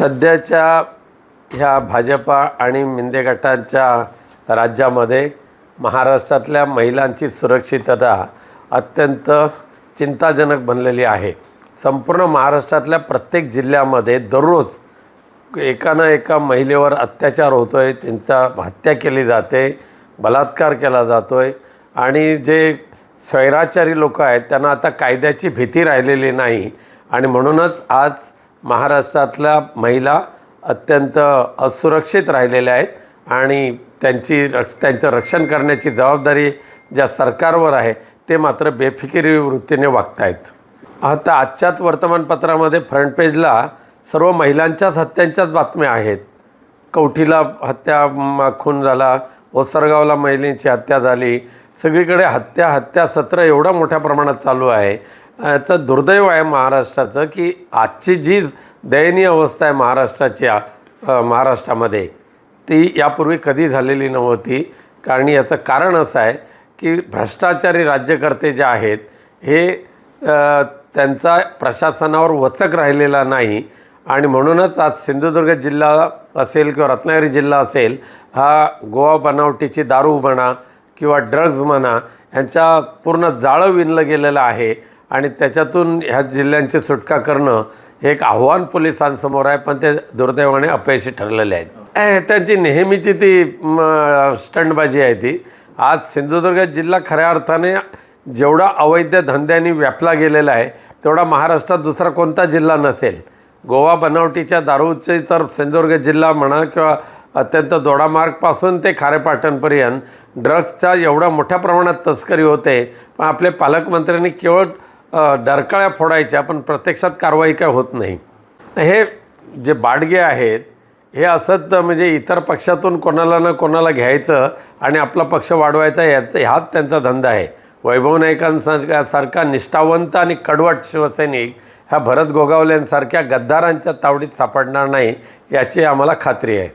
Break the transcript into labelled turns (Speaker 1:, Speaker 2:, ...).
Speaker 1: सध्याच्या ह्या भाजपा आणि मिंदे गटांच्या राज्यामध्ये महाराष्ट्रातल्या महिलांची सुरक्षितता अत्यंत चिंताजनक बनलेली आहे. संपूर्ण महाराष्ट्रातल्या प्रत्येक जिल्ह्यामध्ये दररोज एका ना एका महिलेवर अत्याचार होतो आहे त्यांचा हत्या केली जाते बलात्कार केला जातो आहे आणि जे स्वैराचारी लोक आहेत त्यांना आता कायद्याची भीती राहिलेली नाही आणि म्हणूनच आज महाराष्ट्रातल्या महिला अत्यंत असुरक्षित राहिलेल्या आहेत आणि त्यांची रक्ष त्यांचं रक्षण करण्याची जबाबदारी ज्या सरकारवर आहे ते मात्र बेफिकिरी वृत्तीने वागत आहेत आता आजच्याच वर्तमानपत्रामध्ये फ्रंट पेजला सर्व महिलांच्याच हत्यांच्याच बातम्या आहेत. कवठीला हत्या खून झाला ओसरगावला महिलेची हत्या झाली सगळीकडे हत्या हत्या सत्र एवढं मोठ्या प्रमाणात चालू आहे. याचं दुर्दैव आहे महाराष्ट्राचं की आजची जी दयनीय अवस्था आहे महाराष्ट्राच्या महाराष्ट्रामध्ये ती यापूर्वी कधी झालेली नव्हती. कारण याचं कारण असं आहे की भ्रष्टाचारी राज्यकर्ते जे आहेत हे त्यांचा प्रशासनावर वचक राहिलेला नाही. आणि म्हणूनच आज सिंधुदुर्ग जिल्हा असेल किंवा रत्नागिरी जिल्हा असेल हा गोवा बनावटीची दारू म्हणा किंवा ड्रग्ज म्हणा यांच्या पूर्ण जाळं विणलं गेलेलं आहे. आणि त्याच्यातून ह्या जिल्ह्यांची सुटका करणं हे एक आव्हान पोलिसांसमोर आहे पण ते दुर्दैवाने अपयशी ठरलेले आहेत. त्यांची नेहमीची ती स्टंटबाजी आहे ती. आज सिंधुदुर्ग जिल्हा खऱ्या अर्थाने जेवढा अवैध धंद्यांनी व्यापला गेलेला आहे तेवढा महाराष्ट्रात दुसरा कोणता जिल्हा नसेल. गोवा बनावटीच्या दारूचे तर सिंधुदुर्ग जिल्हा म्हणा किंवा अत्यंत दोडामार्गपासून ते खारेपाटणपर्यंत ड्रग्सच्या एवढ्या मोठ्या प्रमाणात तस्करी होते पण आपले पालकमंत्र्यांनी केवळ डरकाळ्या फोडायच्या पण प्रत्यक्षात कारवाई काय होत नाही. हे जे बाडगे आहेत हे असंच म्हणजे इतर पक्षातून कोणाला ना कोणाला घ्यायचं आणि आपला पक्ष वाढवायचा याचा ह्याच त्यांचा धंदा आहे. वैभव नाईकांसारखा निष्ठावंत आणि कडवट शिवसैनिक ह्या भरत गोगावल्यांसारख्या गद्दारांच्या तावडीत सापडणार नाही याची आम्हाला खात्री आहे.